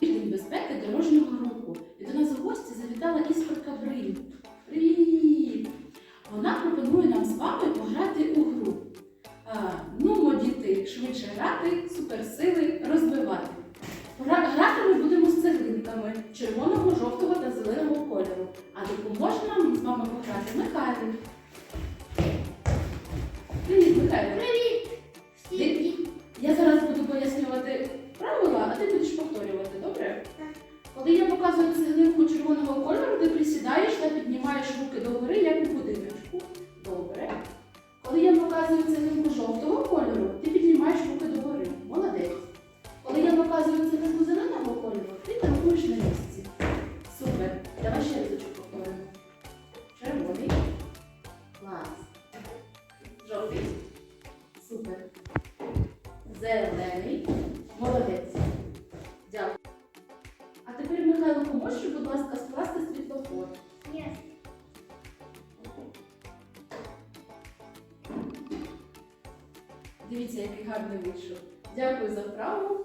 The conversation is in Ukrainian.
День безпеки дорожнього руху. І до нас в гості завітала іспорка Бриль. Привіт! Вона пропонує нам з вами пограти у гру. А, ну, діти, швидше грати, суперсили розвивати. Грати ми будемо з цеглинками червоного, жовтого та зеленого кольору. А допоможе нам з вами пограти Михайло. Привіт, Михайло. Коли я показую цеглинку червоного кольору, ти присідаєш та піднімаєш руки догори, як у будиночку. Добре. Коли я показую цеглинку жовтого кольору, ти піднімаєш руки догори. Молодець. Коли я показую цеглинку зеленого кольору, ти торгуєш на місці. Супер. Давай ще разочок повторимо. Червоний. Клас. Жовтий. Супер. Зелений. Молодець. Михайло, будь ласка, скласти світлофор. Є. Дивіться, який гарний вийшов. Дякую за вправу.